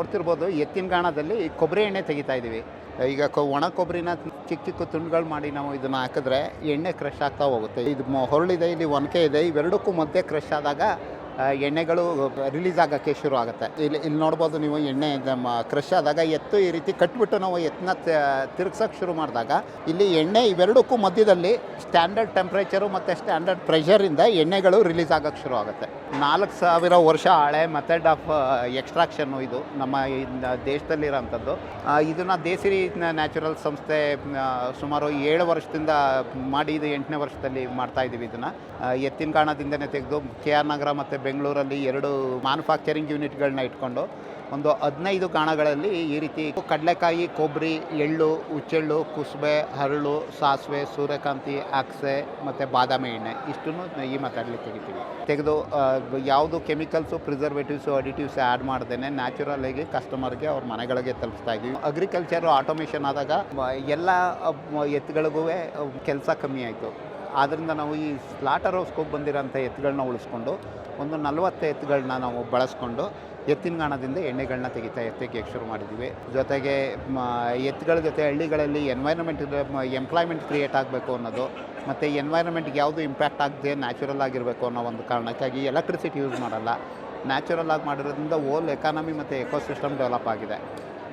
ನೋಡ್ತಿರ್ಬೋದು, ಎತ್ತಿನ ಗಾಣದಲ್ಲಿ ಕೊಬ್ಬರಿ ಎಣ್ಣೆ ತೆಗಿತಾ ಇದ್ದೀವಿ ಈಗ ಕೊ, ಒಣ ಕೊಬ್ಬರಿನ ಚಿಕ್ಕ ಚಿಕ್ಕ ತುಂಡುಗಳು ಮಾಡಿ ನಾವು ಇದನ್ನು ಹಾಕಿದ್ರೆ ಎಣ್ಣೆ ಕ್ರಶ್ ಆಗ್ತಾ ಹೋಗುತ್ತೆ. ಇದು ಹೊರಳಿದೆ, ಇಲ್ಲಿ ಒನಕೆ ಇದೆ, ಇವೆರಡಕ್ಕೂ ಮಧ್ಯೆ ಕ್ರಶ್ ಆದಾಗ ಎಣ್ಣೆಗಳು ರಿಲೀಸ್ ಆಗೋಕ್ಕೆ ಶುರು ಆಗುತ್ತೆ. ಇಲ್ಲಿ ಇಲ್ಲಿ ನೋಡ್ಬೋದು ನೀವು ಎಣ್ಣೆ ಕ್ರಶ್ ಆದಾಗ ಎತ್ತು ಈ ರೀತಿ ಕಟ್ಬಿಟ್ಟು ನಾವು ಎತ್ತನ್ನ ತಿರುಗ್ಸೋಕ್ಕೆ ಶುರು ಮಾಡಿದಾಗ ಇಲ್ಲಿ ಎಣ್ಣೆ ಇವೆರಡಕ್ಕೂ ಮಧ್ಯದಲ್ಲಿ ಸ್ಟ್ಯಾಂಡರ್ಡ್ ಟೆಂಪ್ರೇಚರು ಮತ್ತು ಸ್ಟ್ಯಾಂಡರ್ಡ್ ಪ್ರೆಷರಿಂದ ಎಣ್ಣೆಗಳು ರಿಲೀಸ್ ಆಗೋಕ್ಕೆ ಶುರು ಆಗುತ್ತೆ. ನಾಲ್ಕು ಸಾವಿರ ವರ್ಷ ಹಳೆ ಮೆಥಡ್ ಆಫ್ ಎಕ್ಸ್ಟ್ರಾಕ್ಷನ್ನು ಇದು ನಮ್ಮ ದೇಶದಲ್ಲಿರೋಂಥದ್ದು ಇದನ್ನು ದೇಸಿರಿ ನ್ಯಾಚುರಲ್ ಸಂಸ್ಥೆ ಸುಮಾರು ಏಳು ವರ್ಷದಿಂದ ಮಾಡಿ ಇದು ಎಂಟನೇ ವರ್ಷದಲ್ಲಿ ಮಾಡ್ತಾ ಇದ್ದೀವಿ ಇದನ್ನು. ಎತ್ತಿನ ಕಾರಣದಿಂದನೇ ತೆಗೆದು ಕೆ ಆರ್ ನಗರ ಮತ್ತು ಬೆಂಗಳೂರಲ್ಲಿ ಎರಡು ಮ್ಯಾನುಫ್ಯಾಕ್ಚರಿಂಗ್ ಯೂನಿಟ್ಗಳನ್ನ ಇಟ್ಕೊಂಡು ಒಂದು ಹದಿನೈದು ಕಾಣಗಳಲ್ಲಿ ಈ ರೀತಿ ಕಡಲೆಕಾಯಿ ಕೊಬ್ಬರಿ ಎಳ್ಳು ಹುಚ್ಚೆಳ್ಳು ಕುಸುಬೆ, ಹರಳು, ಸಾಸಿವೆ, ಸೂರ್ಯಕಾಂತಿ, ಅಕ್ಸೆ ಮತ್ತು ಬಾದಾಮಿ ಎಣ್ಣೆ. ಇಷ್ಟನ್ನು ಈ ಮಾತಾಡಲಿಕ್ಕೆ ತೆಗಿತೀವಿ. ತೆಗೆದು ಯಾವುದು ಕೆಮಿಕಲ್ಸು ಪ್ರಿಸರ್ವೇಟಿವ್ಸು ಅಡಿಟಿವ್ಸ್ ಆ್ಯಡ್ ಮಾಡ್ದೇ ನ್ಯಾಚುರಲ್ ಆಗಿ ಕಸ್ಟಮರ್ಗೆ ಅವ್ರ ಮನೆಗಳಿಗೆ ತಲುಪಿಸ್ತಾ ಇದ್ದೀವಿ. ಅಗ್ರಿಕಲ್ಚರು ಆಟೋಮೇಷನ್ ಆದಾಗ ಎಲ್ಲ ಎತ್ತುಗಳಿಗೂ ಕೆಲಸ ಕಮ್ಮಿ ಆಯಿತು. ಆದ್ದರಿಂದ ನಾವು ಈ ಸ್ಲಾಟರ್ ಹೌಸ್ಗೆ ಹೋಗಿ ಬಂದಿರೋಂಥ ಎತ್ತುಗಳನ್ನ ಉಳಿಸ್ಕೊಂಡು ಒಂದು ನಲವತ್ತು ಎತ್ತುಗಳನ್ನ ನಾವು ಬಳಸ್ಕೊಂಡು ಎತ್ತಿನ ಗಾಣದಿಂದ ಎಣ್ಣೆಗಳನ್ನ ತೆಗಿತಾ ಎತ್ತೆಗೆ ಶುರು ಮಾಡಿದ್ದೀವಿ. ಜೊತೆಗೆ ಎತ್ತುಗಳ ಜೊತೆ ಹಳ್ಳಿಗಳಲ್ಲಿ ಎನ್ವೈರನ್ಮೆಂಟ್ ಎಂಪ್ಲಾಯ್ಮೆಂಟ್ ಕ್ರಿಯೇಟ್ ಆಗಬೇಕು ಅನ್ನೋದು ಮತ್ತು ಎನ್ವೈರನ್ಮೆಂಟ್ಗೆ ಯಾವುದು ಇಂಪ್ಯಾಕ್ಟ್ ಆಗದೆ ನ್ಯಾಚುರಲ್ ಆಗಿರಬೇಕು ಅನ್ನೋ ಒಂದು ಕಾರಣಕ್ಕಾಗಿ ಎಲೆಕ್ಟ್ರಿಸಿಟಿ ಯೂಸ್ ಮಾಡಲ್ಲ. ನ್ಯಾಚುರಲ್ ಆಗಿ ಮಾಡಿರೋದ್ರಿಂದ ಓಲ್ ಎಕಾನಮಿ ಮತ್ತು ಎಕೋಸಿಸ್ಟಮ್ ಡೆವಲಪ್ ಆಗಿದೆ.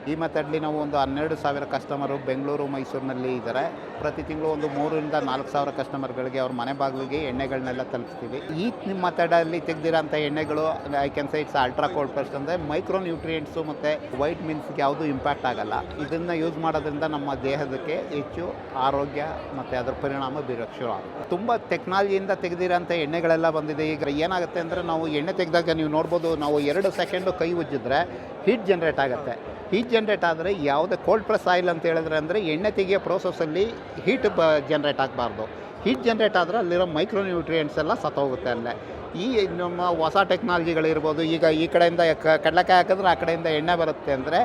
ಈ ಮೆಥಡ್ಲಿ ನಾವು ಒಂದು ಹನ್ನೆರಡು ಸಾವಿರ ಕಸ್ಟಮರು ಬೆಂಗಳೂರು, ಮೈಸೂರಿನಲ್ಲಿ ಇದ್ದಾರೆ. ಪ್ರತಿ ತಿಂಗಳು ಒಂದು ಮೂರರಿಂದ ನಾಲ್ಕು ಸಾವಿರ ಕಸ್ಟಮರ್ಗಳಿಗೆ ಅವ್ರ ಮನೆ ಬಾಗಿಲಿಗೆ ಎಣ್ಣೆಗಳನ್ನೆಲ್ಲ ತಲುಪಿಸ್ತೀವಿ. ಈ ನಿಮ್ಮ ಮೆಥಡಲ್ಲಿ ತೆಗೆದಿರೋಂಥ ಎಣ್ಣೆಗಳು, I can say it's ultra cold pressed ಅಂದರೆ ಮೈಕ್ರೋ ನ್ಯೂಟ್ರಿಯೆಂಟ್ಸು ಮತ್ತು ವೈಟ್ ಮೀನ್ಸ್ಗೆ ಯಾವುದೂ ಇಂಪ್ಯಾಕ್ಟ್ ಆಗಲ್ಲ. ಇದನ್ನು ಯೂಸ್ ಮಾಡೋದ್ರಿಂದ ನಮ್ಮ ದೇಹದಕ್ಕೆ ಹೆಚ್ಚು ಆರೋಗ್ಯ ಮತ್ತು ಅದರ ಪರಿಣಾಮ ಬೀರೋಕ್ಕೆ ಶುರು ಆಗುತ್ತೆ. ತುಂಬ ಟೆಕ್ನಾಲಜಿಯಿಂದ ತೆಗೆದಿರೋಂಥ ಎಣ್ಣೆಗಳೆಲ್ಲ ಬಂದಿದೆ. ಈಗ ಏನಾಗುತ್ತೆ ಅಂದರೆ ನಾವು ಎಣ್ಣೆ ತೆಗೆದಾಗ ನೀವು ನೋಡ್ಬೋದು ನಾವು ಎರಡು ಸೆಕೆಂಡು ಕೈ ಉಜ್ಜಿದ್ರೆ ಹೀಟ್ ಜನ್ರೇಟ್ ಆಗುತ್ತೆ. ಹೀಟ್ ಜನ್ರೇಟ್ ಆದರೆ ಯಾವುದೇ ಕೋಲ್ಡ್ ಪ್ರೆಸ್ ಆಯಿಲ್ ಅಂತ ಹೇಳಿದ್ರೆ ಅಂದರೆ ಎಣ್ಣೆ ತೆಗೆಯೋ ಪ್ರೋಸೆಸ್ಸಲ್ಲಿ ಹೀಟ್ ಬ ಜನ್ರೇಟ್ ಆಗಬಾರ್ದು. ಹೀಟ್ ಜನ್ರೇಟ್ ಆದರೆ ಅಲ್ಲಿರೋ ಮೈಕ್ರೋ ನ್ಯೂಟ್ರಿಯೆಂಟ್ಸ್ ಎಲ್ಲ ಸತ್ತೋಗುತ್ತೆ ಅಲ್ಲೇ. ಈ ನಮ್ಮ ಹೊಸ ಟೆಕ್ನಾಲಜಿಗಳಿರ್ಬೋದು ಈಗ ಈ ಕಡೆಯಿಂದ ಕಡಲೆಕಾಯಿ ಹಾಕಿದ್ರೆ ಆ ಕಡೆಯಿಂದ ಎಣ್ಣೆ ಬರುತ್ತೆ ಅಂದರೆ,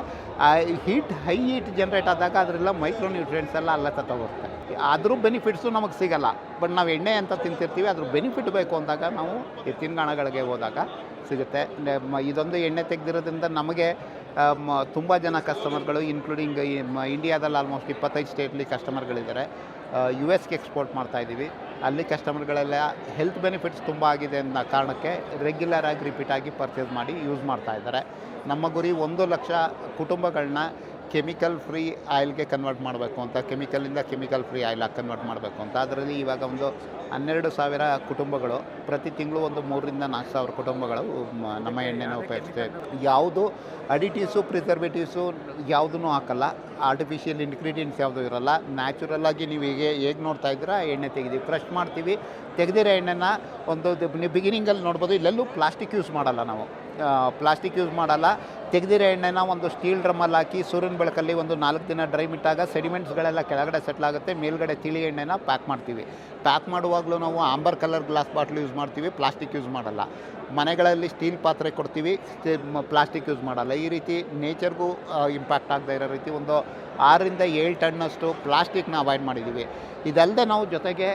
ಆ ಹೀಟ್ ಹೈ ಹೀಟ್ ಜನ್ರೇಟ್ ಆದಾಗ ಅದರೆಲ್ಲ ಮೈಕ್ರೋ ನ್ಯೂಟ್ರಿಯೆಂಟ್ಸ್ ಎಲ್ಲ ಅಲ್ಲೇ ಸತ್ತೋಗುತ್ತೆ. ಅದ್ರ ಬೆನಿಫಿಟ್ಸು ನಮಗೆ ಸಿಗಲ್ಲ. ಬಟ್ ನಾವು ಎಣ್ಣೆ ಅಂತ ತಿಂತಿರ್ತೀವಿ ಅದ್ರ ಬೆನಿಫಿಟ್ ಬೇಕು ಅಂದಾಗ ನಾವು ಈ ತಿಂಗಾಣಗಳಿಗೆ ಹೋದಾಗ ಸಿಗುತ್ತೆ. ಇದೊಂದು ಎಣ್ಣೆ ತೆಗೆದಿರೋದ್ರಿಂದ ನಮಗೆ ತುಂಬ ಜನ ಕಸ್ಟಮರ್ಗಳು ಇನ್ಕ್ಲೂಡಿಂಗ್ ಇಂಡಿಯಾದಲ್ಲಿ ಆಲ್ಮೋಸ್ಟ್ ಇಪ್ಪತ್ತೈದು ಸ್ಟೇಟ್ಲಿ ಕಸ್ಟಮರ್ಗಳಿದ್ದಾರೆ ಯು ಎಸ್ಗೆ ಎಕ್ಸ್ಪೋರ್ಟ್ ಮಾಡ್ತಾ ಇದ್ದೀವಿ. ಅಲ್ಲಿ ಕಸ್ಟಮರ್ಗಳೆಲ್ಲ ಹೆಲ್ತ್ ಬೆನಿಫಿಟ್ಸ್ ತುಂಬ ಆಗಿದೆ ಅನ್ನೋ ಕಾರಣಕ್ಕೆ ರೆಗ್ಯುಲರ್ ಆಗಿ ರಿಪೀಟ್ ಆಗಿ ಪರ್ಚೇಸ್ ಮಾಡಿ ಯೂಸ್ ಮಾಡ್ತಾ ಇದ್ದಾರೆ. ನಮ್ಮ ಗುರಿ ಒಂದು ಲಕ್ಷ ಕುಟುಂಬಗಳನ್ನ ಕೆಮಿಕಲ್ ಫ್ರೀ ಆಯಿಲ್ಗೆ ಕನ್ವರ್ಟ್ ಮಾಡಬೇಕು ಅಂತ ಕೆಮಿಕಲಿಂದ ಕೆಮಿಕಲ್ ಫ್ರೀ ಆಯಿಲ್ ಆಗಿ ಕನ್ವರ್ಟ್ ಮಾಡಬೇಕು ಅಂತ. ಅದರಲ್ಲಿ ಇವಾಗ ಒಂದು ಹನ್ನೆರಡು ಸಾವಿರ ಕುಟುಂಬಗಳು, ಪ್ರತಿ ತಿಂಗಳು ಒಂದು ಮೂರರಿಂದ ನಾಲ್ಕು ಸಾವಿರ ಕುಟುಂಬಗಳು ನಮ್ಮ ಎಣ್ಣೆನ ಉಪಯೋಗಿಸ್ತೇವೆ. ಯಾವುದು ಅಡಿಟಿವ್ಸು ಪ್ರಿಸರ್ವೇಟಿವ್ಸು ಯಾವುದೂ ಹಾಕಲ್ಲ. ಆರ್ಟಿಫಿಷಿಯಲ್ ಇಂಗ್ರೀಡಿಯೆಂಟ್ಸ್ ಯಾವುದೂ ಇರಲ್ಲ. ನ್ಯಾಚುರಲ್ ಆಗಿ ನೀವು ಹೇಗೆ ಹೇಗೆ ನೋಡ್ತಾ ಇದ್ದೀರಾ, ಎಣ್ಣೆ ತೆಗೆದಿ ಕ್ರಷ್ ಮಾಡ್ತೀವಿ. ತೆಗೆದಿರೋ ಎಣ್ಣೆನ ಒಂದು ಬಿಗಿನಿಂಗಲ್ಲಿ ನೋಡ್ಬೋದು, ಇಲ್ಲೆಲ್ಲೂ ಪ್ಲಾಸ್ಟಿಕ್ ಯೂಸ್ ಮಾಡಲ್ಲ ನಾವು. ಪ್ಲಾಸ್ಟಿಕ್ ಯೂಸ್ ಮಾಡಲ್ಲ. ತೆಗೆದಿರೋ ಎಣ್ಣೆನ ಒಂದು ಸ್ಟೀಲ್ ಡ್ರಮ್ಮಲ್ಲಿ ಹಾಕಿ ಸೂರ್ಯನ ಬೆಳಕಲ್ಲಿ ಒಂದು ನಾಲ್ಕು ದಿನ ಡ್ರೈ ಬಿಟ್ಟಾಗ ಸೆಡಿಮೆಂಟ್ಸ್ಗಳೆಲ್ಲ ಕೆಳಗಡೆ ಸೆಟ್ಲ್ ಆಗುತ್ತೆ, ಮೇಲ್ಗಡೆ ತಿಳಿ ಎಣ್ಣೆನ ಪ್ಯಾಕ್ ಮಾಡ್ತೀವಿ. ಪ್ಯಾಕ್ ಮಾಡುವಾಗಲೂ ನಾವು amber colour glass bottle use ಮಾಡ್ತೀವಿ ಪ್ಲಾಸ್ಟಿಕ್ ಯೂಸ್ ಮಾಡಲ್ಲ. ಮನೆಗಳಲ್ಲಿ ಸ್ಟೀಲ್ ಪಾತ್ರೆ ಕೊಡ್ತೀವಿ ಪ್ಲಾಸ್ಟಿಕ್ ಯೂಸ್ ಮಾಡಲ್ಲ. ಈ ರೀತಿ ನೇಚರ್ಗೂ ಇಂಪ್ಯಾಕ್ಟ್ ಆಗದೆ ಇರೋ ರೀತಿ ಒಂದು ಆರರಿಂದ ಏಳು ಟನ್ನಷ್ಟು ಪ್ಲಾಸ್ಟಿಕ್ನ ಅವಾಯ್ಡ್ ಮಾಡಿದ್ದೀವಿ ಇದಲ್ಲದೆ ನಾವು ಜೊತೆಗೆ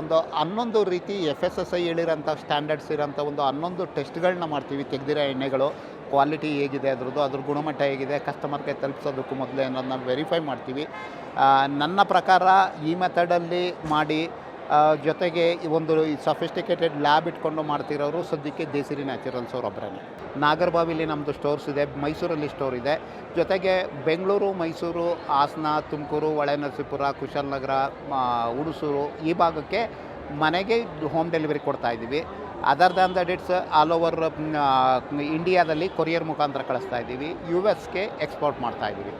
ಒಂದು ಹನ್ನೊಂದು ರೀತಿ ಎಫ್ ಎಸ್ ಎಸ್ ಐ ಹೇಳಿರೋಂಥ ಸ್ಟ್ಯಾಂಡರ್ಡ್ಸ್ ಇರೋಂಥ ಒಂದು ಹನ್ನೊಂದು ಟೆಸ್ಟ್ಗಳನ್ನ ಮಾಡ್ತೀವಿ, ತೆಗೆದಿರೋ ಎಣ್ಣೆಗಳು. ಕ್ವಾಲಿಟಿ ಹೇಗಿದೆ, ಅದರದ್ದು, ಅದ್ರ ಗುಣಮಟ್ಟ ಹೇಗಿದೆ ಕಸ್ಟಮರ್ಗೆ ತಲುಪಿಸೋದಕ್ಕೂ ಮೊದಲೇ ಅನ್ನೋದನ್ನ ವೆರಿಫೈ ಮಾಡ್ತೀವಿ. ನನ್ನ ಪ್ರಕಾರ ಈ ಮೆಥಡಲ್ಲಿ ಮಾಡಿ ಜೊತೆಗೆ ಒಂದು ಸಫಿಸ್ಟಿಕೇಟೆಡ್ ಲ್ಯಾಬ್ ಇಟ್ಕೊಂಡು ಮಾಡ್ತಿರೋರು ಸದ್ಯಕ್ಕೆ ದೇಸಿರಿ ನ್ಯಾಚುರಲ್ಸ್ ಒಬ್ಬರೇ ನಾಗರಬಾವಿಲಿ ನಮ್ಮದು ಸ್ಟೋರ್ಸ್ ಇದೆ, ಮೈಸೂರಲ್ಲಿ ಸ್ಟೋರ್ ಇದೆ. ಜೊತೆಗೆ ಬೆಂಗಳೂರು, ಮೈಸೂರು, ಹಾಸನ, ತುಮಕೂರು, ಹೊಳೆನರಸೀಪುರ ಕುಶಾಲನಗರ ಉಡುಸೂರು ಈ ಭಾಗಕ್ಕೆ ಮನೆಗೆ ಹೋಮ್ ಡೆಲಿವರಿ ಕೊಡ್ತಾ ಇದ್ದೀವಿ other than that it's all over ಇಂಡಿಯಾದಲ್ಲಿ ಕೊರಿಯರ್ ಮುಖಾಂತರ ಕಳಿಸ್ತಾ ಇದ್ದೀವಿ. ಯು ಎಸ್ಗೆ ಎಕ್ಸ್ಪೋರ್ಟ್ ಮಾಡ್ತಾ ಇದ್ದೀವಿ.